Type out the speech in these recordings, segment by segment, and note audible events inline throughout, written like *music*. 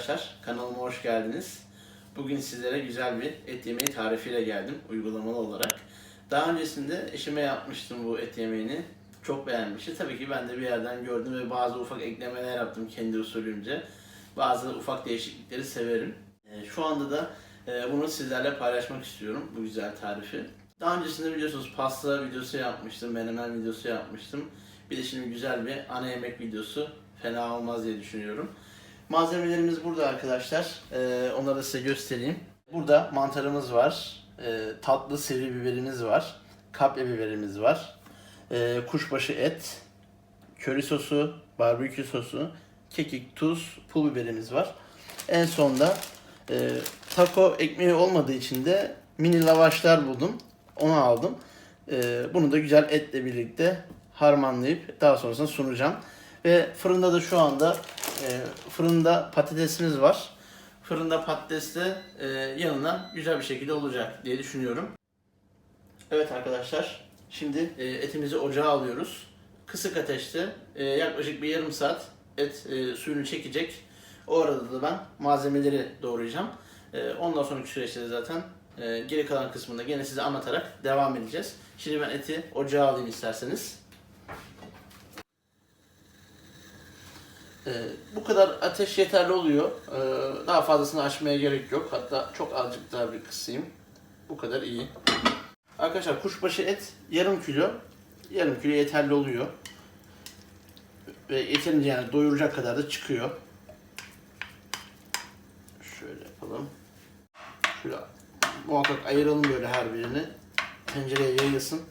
arkadaşlar, kanalıma hoş geldiniz. Bugün sizlere güzel bir et yemeği tarifiyle geldim uygulamalı olarak. Daha öncesinde eşime yapmıştım bu et yemeğini. Çok beğenmişti. Tabii ki ben de bir yerden gördüm ve bazı ufak eklemeler yaptım kendi usulümce. Bazı ufak değişiklikleri severim. Ee, Şu anda da e, bunu sizlerle paylaşmak istiyorum bu güzel tarifi. Daha öncesinde biliyorsunuz pasta videosu yapmıştım, menemen videosu yapmıştım. Bir de şimdi güzel bir ana yemek videosu fena olmaz diye düşünüyorum. Malzemelerimiz burada arkadaşlar. Ee, onları da size göstereyim. Burada mantarımız var. Ee, tatlı sivri biberimiz var. Kapya biberimiz var. Ee, kuşbaşı et. Köri sosu, barbekü sosu, kekik, tuz, pul biberimiz var. En sonda e, taco ekmeği olmadığı için de mini lavaşlar buldum. Onu aldım. Ee, bunu da güzel etle birlikte harmanlayıp daha sonrasında sunacağım. Ve fırında da şu anda e, fırında patatesimiz var. Fırında patates de e, yanına güzel bir şekilde olacak diye düşünüyorum. Evet arkadaşlar, şimdi e, etimizi ocağa alıyoruz. Kısık ateşte e, yaklaşık bir yarım saat et e, suyunu çekecek. O arada da ben malzemeleri doğrayacağım. E, ondan sonraki süreçte zaten e, geri kalan kısmında gene size anlatarak devam edeceğiz. Şimdi ben eti ocağa alayım isterseniz. Ee, bu kadar ateş yeterli oluyor. Ee, daha fazlasını açmaya gerek yok. Hatta çok azıcık daha bir kısayım. Bu kadar iyi. Arkadaşlar kuşbaşı et yarım kilo. Yarım kilo yeterli oluyor. Ve yeterince yani doyuracak kadar da çıkıyor. Şöyle yapalım. Şöyle muhakkak ayıralım böyle her birini. Tencereye yayılsın.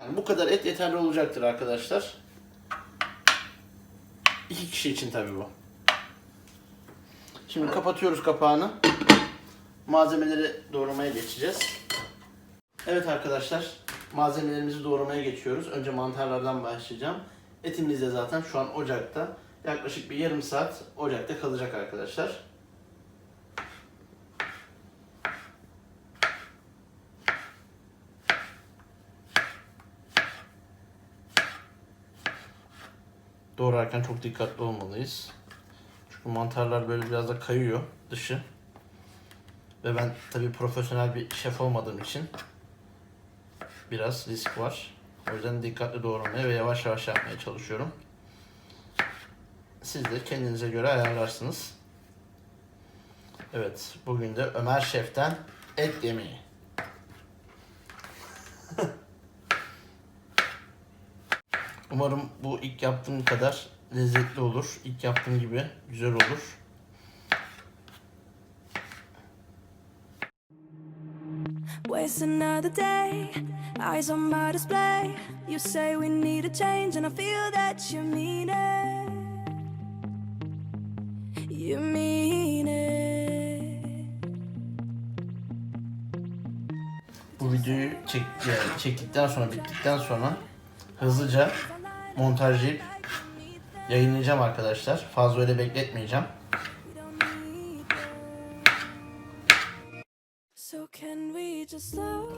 Yani bu kadar et yeterli olacaktır arkadaşlar. İki kişi için tabii bu. Şimdi kapatıyoruz kapağını. Malzemeleri doğramaya geçeceğiz. Evet arkadaşlar, malzemelerimizi doğramaya geçiyoruz. Önce mantarlardan başlayacağım. Etimiz de zaten şu an ocakta. Yaklaşık bir yarım saat ocakta kalacak arkadaşlar. Doğrarken çok dikkatli olmalıyız. Çünkü mantarlar böyle biraz da kayıyor dışı. Ve ben tabii profesyonel bir şef olmadığım için biraz risk var. O yüzden dikkatli doğramaya ve yavaş yavaş yapmaya çalışıyorum. Siz de kendinize göre ayarlarsınız. Evet, bugün de Ömer Şef'ten et yemeği. Umarım bu ilk yaptığım kadar lezzetli olur. İlk yaptığım gibi güzel olur. Waste another day, eyes on my display. You say we need a change, and I feel that you mean it. You mean it. Bu videoyu çek, yani çektikten sonra bittikten sonra hızlıca montajlayıp yayınlayacağım arkadaşlar. Fazla öyle bekletmeyeceğim.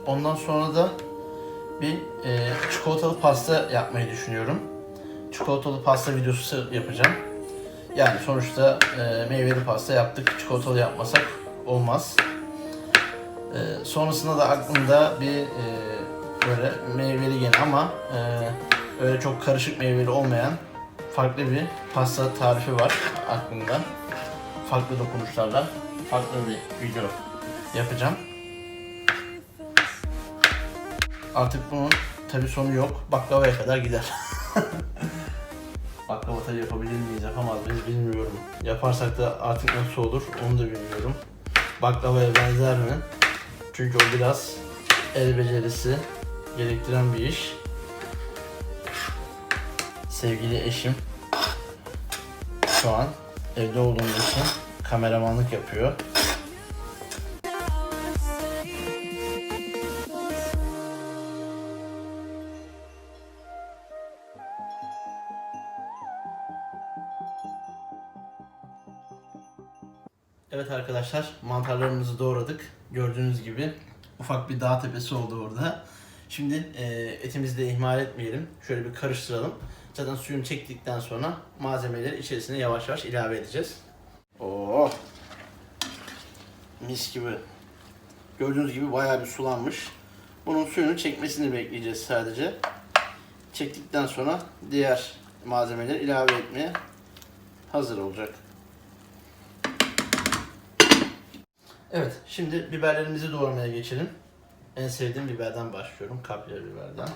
Ondan sonra da bir e, çikolatalı pasta yapmayı düşünüyorum. Çikolatalı pasta videosu yapacağım. Yani sonuçta e, meyveli pasta yaptık. Çikolatalı yapmasak olmaz. E, sonrasında da aklımda bir e, böyle meyveli gene ama e, öyle çok karışık meyveli olmayan farklı bir pasta tarifi var aklımda. Farklı dokunuşlarla farklı bir video yapacağım. Artık bunun tabi sonu yok. Baklavaya kadar gider. *laughs* Baklava tabi yapabilir miyiz, yapamaz mıyız bilmiyorum. Yaparsak da artık nasıl olur onu da bilmiyorum. Baklavaya benzer mi? Çünkü o biraz el becerisi gerektiren bir iş. Sevgili eşim şu an evde olduğumuz için kameramanlık yapıyor. Evet arkadaşlar mantarlarımızı doğradık. Gördüğünüz gibi ufak bir dağ tepesi oldu orada. Şimdi e, etimizi de ihmal etmeyelim. Şöyle bir karıştıralım. Zaten suyunu çektikten sonra malzemeleri içerisine yavaş yavaş ilave edeceğiz. Oo. Mis gibi. Gördüğünüz gibi bayağı bir sulanmış. Bunun suyunu çekmesini bekleyeceğiz sadece. Çektikten sonra diğer malzemeleri ilave etmeye hazır olacak. Evet, şimdi biberlerimizi doğramaya geçelim. En sevdiğim biberden başlıyorum. Kapya biberden.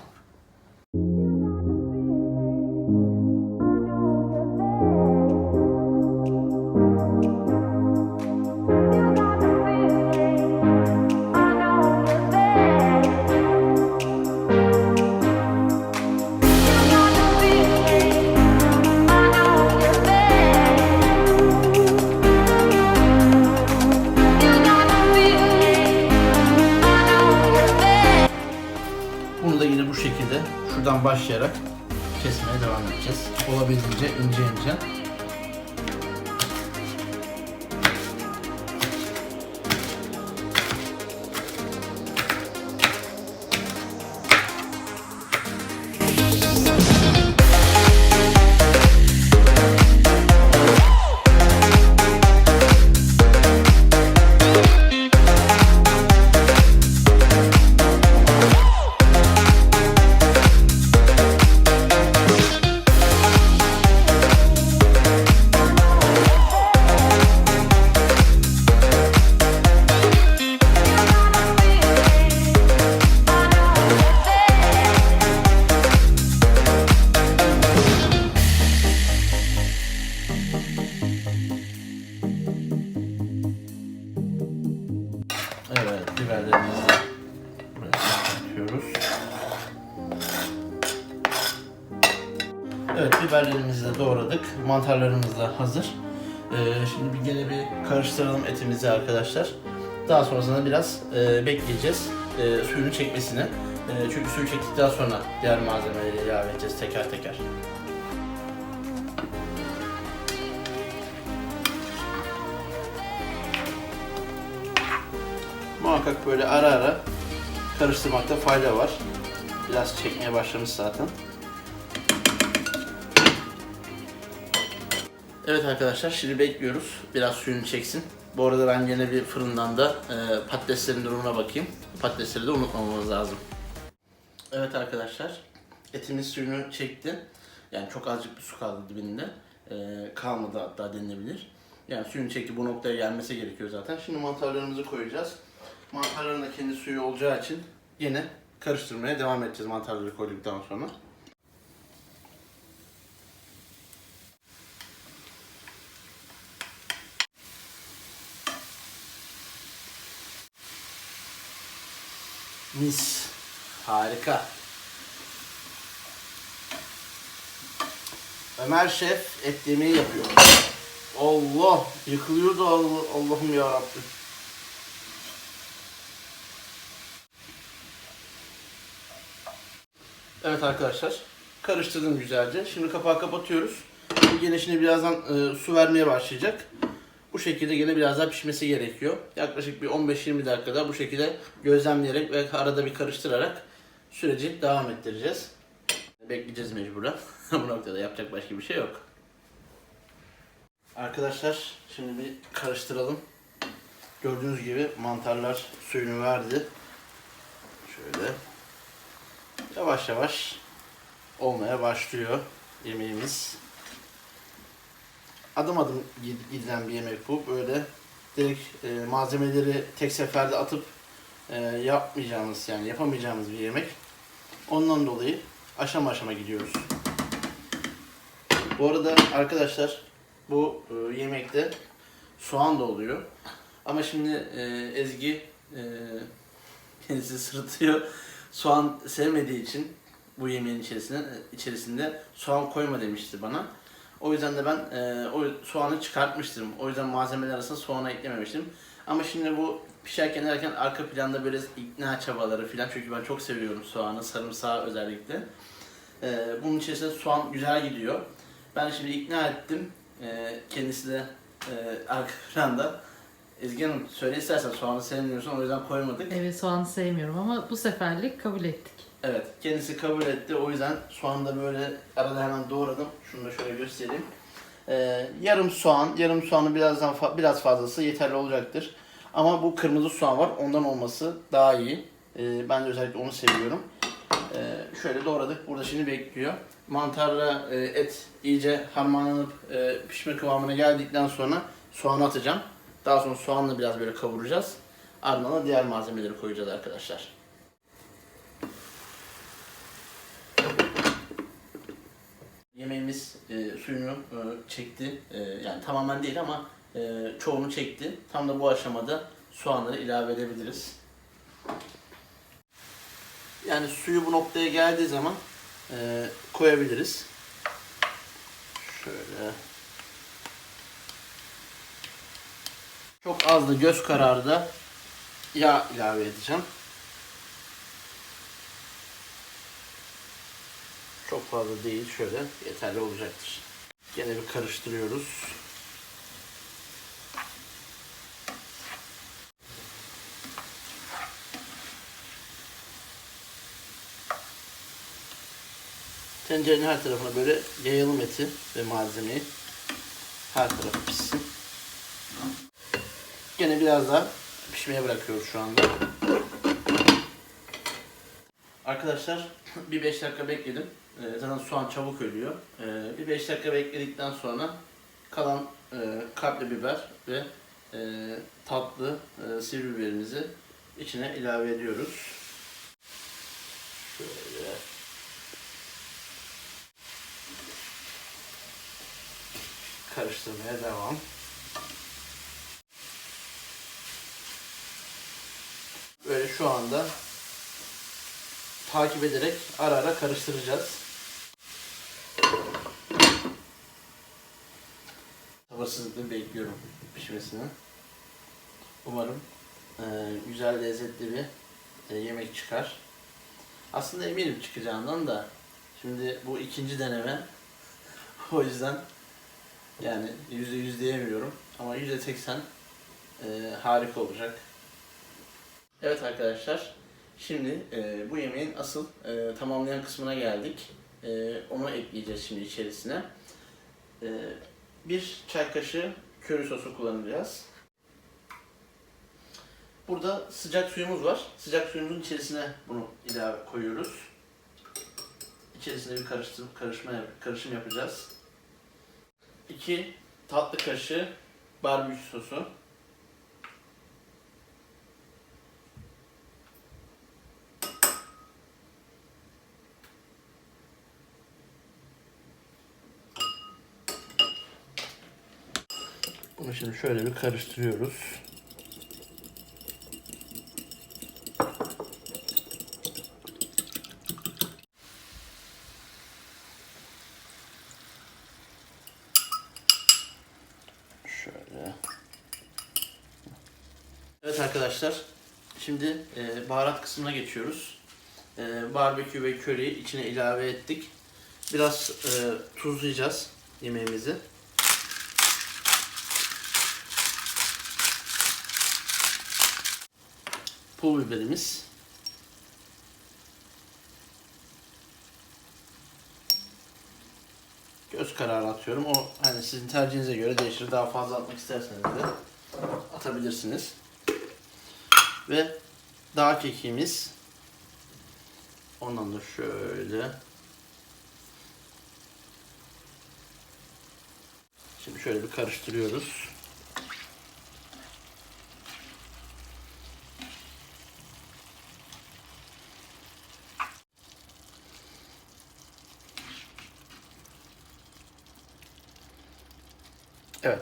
Başlayarak kesmeye devam edeceğiz. Olabildiğince ince ince. Evet, biberlerimizi de doğradık. Mantarlarımız da hazır. Ee, şimdi bir gene bir karıştıralım etimizi arkadaşlar. Daha sonrasında biraz e, bekleyeceğiz e, suyunu çekmesini. E, çünkü suyu çektikten sonra diğer malzemeleri ilave edeceğiz teker teker. Muhakkak böyle ara ara karıştırmakta fayda var. Biraz çekmeye başlamış zaten. Evet arkadaşlar şimdi bekliyoruz. Biraz suyunu çeksin. Bu arada ben yine bir fırından da e, patateslerin durumuna bakayım. Patatesleri de unutmamamız lazım. Evet arkadaşlar etimiz suyunu çekti. Yani çok azıcık bir su kaldı dibinde. E, kalmadı hatta denilebilir. Yani suyunu çekti bu noktaya gelmesi gerekiyor zaten. Şimdi mantarlarımızı koyacağız. Mantarların da kendi suyu olacağı için yine karıştırmaya devam edeceğiz mantarları koyduktan sonra. Mis. Harika. Ömer Şef et yemeği yapıyor. Allah yıkılıyordu Allah, Allah'ım ya Rabbim. Evet arkadaşlar karıştırdım güzelce. Şimdi kapağı kapatıyoruz. Bu birazdan e, su vermeye başlayacak. Bu şekilde gene biraz daha pişmesi gerekiyor. Yaklaşık bir 15-20 dakikada bu şekilde gözlemleyerek ve arada bir karıştırarak süreci devam ettireceğiz. Bekleyeceğiz mecburen. *laughs* bu noktada yapacak başka bir şey yok. Arkadaşlar şimdi bir karıştıralım. Gördüğünüz gibi mantarlar suyunu verdi. Şöyle yavaş yavaş olmaya başlıyor yemeğimiz. Adım adım gid- gidilen bir yemek bu. Böyle direkt e, malzemeleri tek seferde atıp e, yapmayacağımız yani yapamayacağımız bir yemek. Ondan dolayı aşama aşama gidiyoruz. Bu arada arkadaşlar bu e, yemekte soğan da oluyor. Ama şimdi e, Ezgi e, kendisi sırıtıyor. Soğan sevmediği için bu yemeğin içerisine içerisinde soğan koyma demişti bana. O yüzden de ben e, o soğanı çıkartmıştım. O yüzden malzemeler arasında soğanı eklememiştim. Ama şimdi bu pişerken derken arka planda böyle ikna çabaları falan çünkü ben çok seviyorum soğanı, sarımsağı özellikle. E, bunun içerisinde soğan güzel gidiyor. Ben şimdi ikna ettim. E, kendisi de e, arka planda. Ezgi Hanım söyle istersen soğanı sevmiyorsun o yüzden koymadık. Evet soğanı sevmiyorum ama bu seferlik kabul ettik. Evet, kendisi kabul etti. O yüzden soğanı da böyle arada hemen doğradım. Şunu da şöyle göstereyim. Ee, yarım soğan, yarım soğanı birazdan fa- biraz fazlası yeterli olacaktır. Ama bu kırmızı soğan var, ondan olması daha iyi. Ee, ben de özellikle onu seviyorum. Ee, şöyle doğradık. Burada şimdi bekliyor. Mantarla e, et iyice harmanlanıp e, pişme kıvamına geldikten sonra soğanı atacağım. Daha sonra soğanla biraz böyle kavuracağız. Ardından da diğer malzemeleri koyacağız arkadaşlar. Yemeğimiz e, suyunu e, çekti. E, yani tamamen değil ama e, çoğunu çekti. Tam da bu aşamada soğanları ilave edebiliriz. Yani suyu bu noktaya geldiği zaman e, koyabiliriz. Şöyle. Çok az da göz kararı da yağ ilave edeceğim. Çok fazla değil şöyle yeterli olacaktır. Gene bir karıştırıyoruz. Tencerenin her tarafına böyle yayalım eti ve malzemeyi. Her tarafı pişsin. Gene biraz daha pişmeye bırakıyoruz şu anda. Arkadaşlar *laughs* bir 5 dakika bekledim. Ee, zaten soğan çabuk ölüyor. Ee, bir 5 dakika bekledikten sonra kalan e, kapya biber ve e, tatlı e, sivri biberimizi içine ilave ediyoruz. Şöyle. Karıştırmaya devam. Böyle şu anda takip ederek ara ara karıştıracağız. Sabırsızlıkla bekliyorum pişmesini. Umarım e, güzel lezzetli bir e, yemek çıkar. Aslında eminim çıkacağından da şimdi bu ikinci deneme *laughs* o yüzden yani yüzde yüz diyemiyorum ama yüzde seksen e, harika olacak. Evet arkadaşlar, şimdi e, bu yemeğin asıl e, tamamlayan kısmına geldik. E, onu ekleyeceğiz şimdi içerisine. E, bir çay kaşığı köri sosu kullanacağız. Burada sıcak suyumuz var. Sıcak suyumuzun içerisine bunu ilave koyuyoruz. İçerisine bir karıştırıp karışma karışım yapacağız. 2 tatlı kaşığı barbekü sosu. Şimdi şöyle bir karıştırıyoruz. Şöyle. Evet arkadaşlar, şimdi e, baharat kısmına geçiyoruz. E, barbekü ve köriyi içine ilave ettik. Biraz e, tuzlayacağız yemeğimizi. Pul biberimiz. Göz kararı atıyorum. O hani sizin tercihinize göre değişir. Daha fazla atmak isterseniz de atabilirsiniz. Ve dağ kekiğimiz. Ondan da şöyle. Şimdi şöyle bir karıştırıyoruz.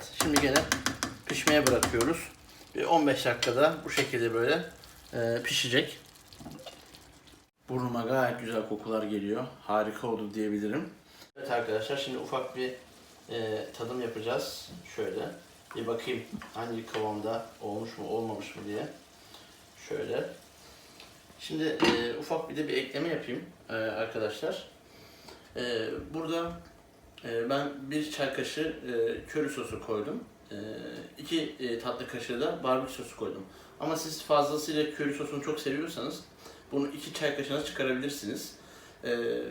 Evet, şimdi gene pişmeye bırakıyoruz. Bir 15 dakikada bu şekilde böyle e, pişecek. Burnuma gayet güzel kokular geliyor. Harika oldu diyebilirim. Evet arkadaşlar şimdi ufak bir e, tadım yapacağız. Şöyle bir bakayım hangi kıvamda olmuş mu olmamış mı diye. Şöyle. Şimdi e, ufak bir de bir ekleme yapayım e, arkadaşlar. E, burada ee, ben bir çay kaşığı e, köri sosu koydum. E, iki e, tatlı kaşığı da barbekü sosu koydum. Ama siz fazlasıyla köri sosunu çok seviyorsanız Bunu iki çay kaşığına çıkarabilirsiniz. Ee,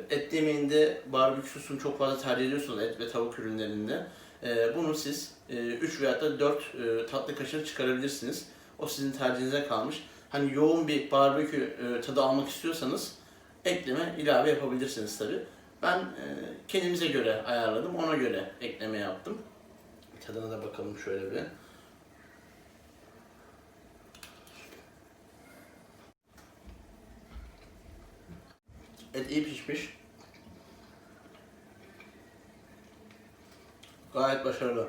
et yemeğinde barbekü sosunu çok fazla tercih ediyorsunuz et ve tavuk ürünlerinde. Ee, bunu siz 3 veya da 4 tatlı kaşığı çıkarabilirsiniz. O sizin tercihinize kalmış. Hani yoğun bir barbekü e, tadı almak istiyorsanız ekleme ilave yapabilirsiniz tabi. Ben e, kendimize göre ayarladım. Ona göre ekleme yaptım. Tadına da bakalım şöyle bir. Et iyi pişmiş. Gayet başarılı.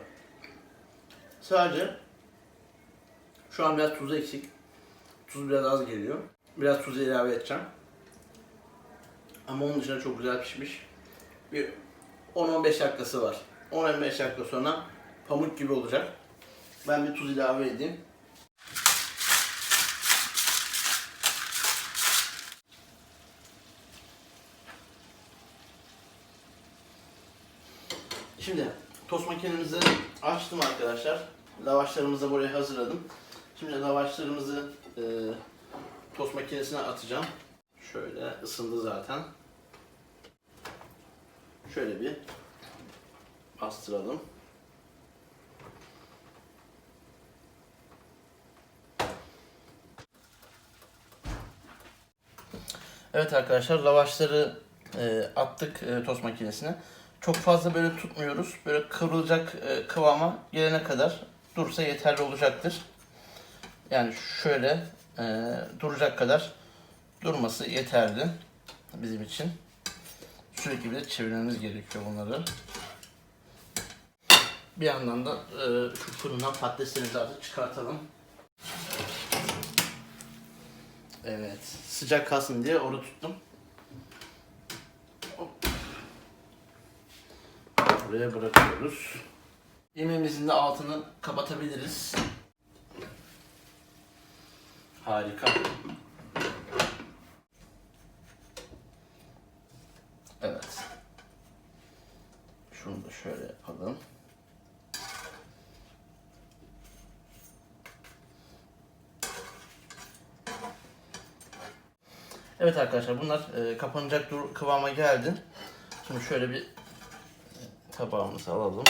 Sadece şu an biraz tuzu eksik. Tuz biraz az geliyor. Biraz tuz ilave edeceğim. Ama onun dışında çok güzel pişmiş. Bir 10-15 dakikası var. 10-15 dakika sonra pamuk gibi olacak. Ben bir tuz ilave edeyim. Şimdi tost makinemizi açtım arkadaşlar. Lavaşlarımızı buraya hazırladım. Şimdi lavaşlarımızı e, tost makinesine atacağım. Şöyle ısındı zaten. Şöyle bir bastıralım. Evet arkadaşlar lavaşları e, attık e, tost makinesine. Çok fazla böyle tutmuyoruz. Böyle kıvrılacak e, kıvama gelene kadar dursa yeterli olacaktır. Yani şöyle e, duracak kadar durması yeterli bizim için. Sürekli bir de çevirmemiz gerekiyor bunları. Bir yandan da e, şu fırından patateslerimizi artık çıkartalım. Evet. Sıcak kalsın diye onu tuttum. Buraya bırakıyoruz. Yemeğimizin de altını kapatabiliriz. Harika. Evet. Şunu da şöyle yapalım. Evet arkadaşlar bunlar e, kapanacak kıvama geldi. Şimdi şöyle bir e, tabağımızı alalım.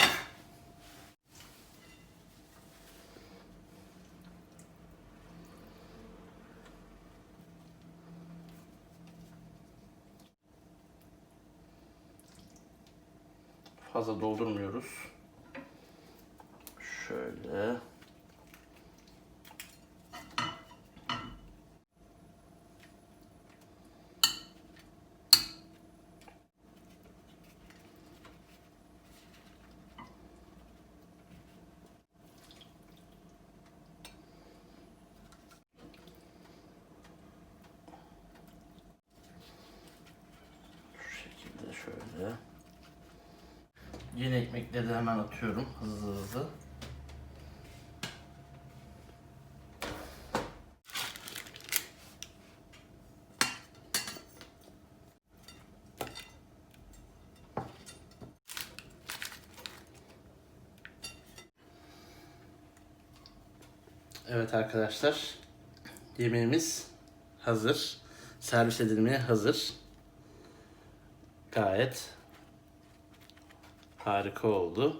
Fazla doldurmuyoruz. Şöyle. Şu şekilde şöyle. Yeni ekmekleri de hemen atıyorum hızlı hızlı. Evet arkadaşlar. Yemeğimiz hazır. Servis edilmeye hazır. Gayet Harika oldu.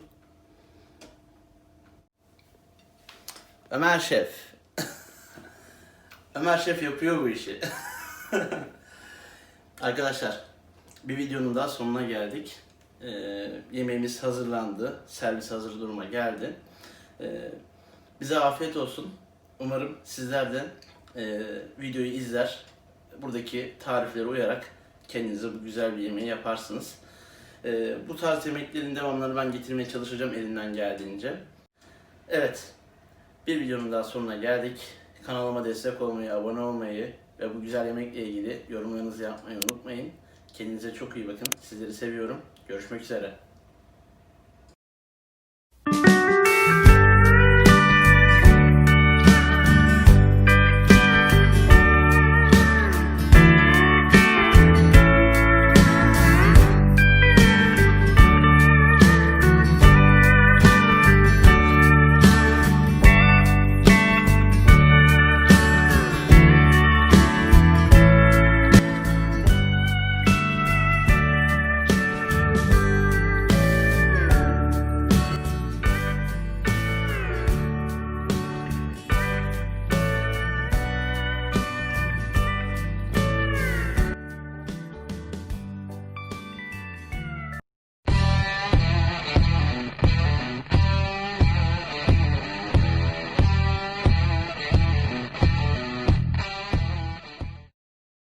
Ömer Şef. Ömer Şef yapıyor bu işi. Arkadaşlar bir videonun daha sonuna geldik. Ee, yemeğimiz hazırlandı. Servis hazır duruma geldi. Ee, bize afiyet olsun. Umarım sizler de e, videoyu izler. Buradaki tariflere uyarak kendinize bu güzel bir yemeği yaparsınız. Ee, bu tarz yemeklerin devamlarını ben getirmeye çalışacağım elimden geldiğince. Evet, bir videonun daha sonuna geldik. Kanalıma destek olmayı, abone olmayı ve bu güzel yemekle ilgili yorumlarınızı yapmayı unutmayın. Kendinize çok iyi bakın. Sizleri seviyorum. Görüşmek üzere.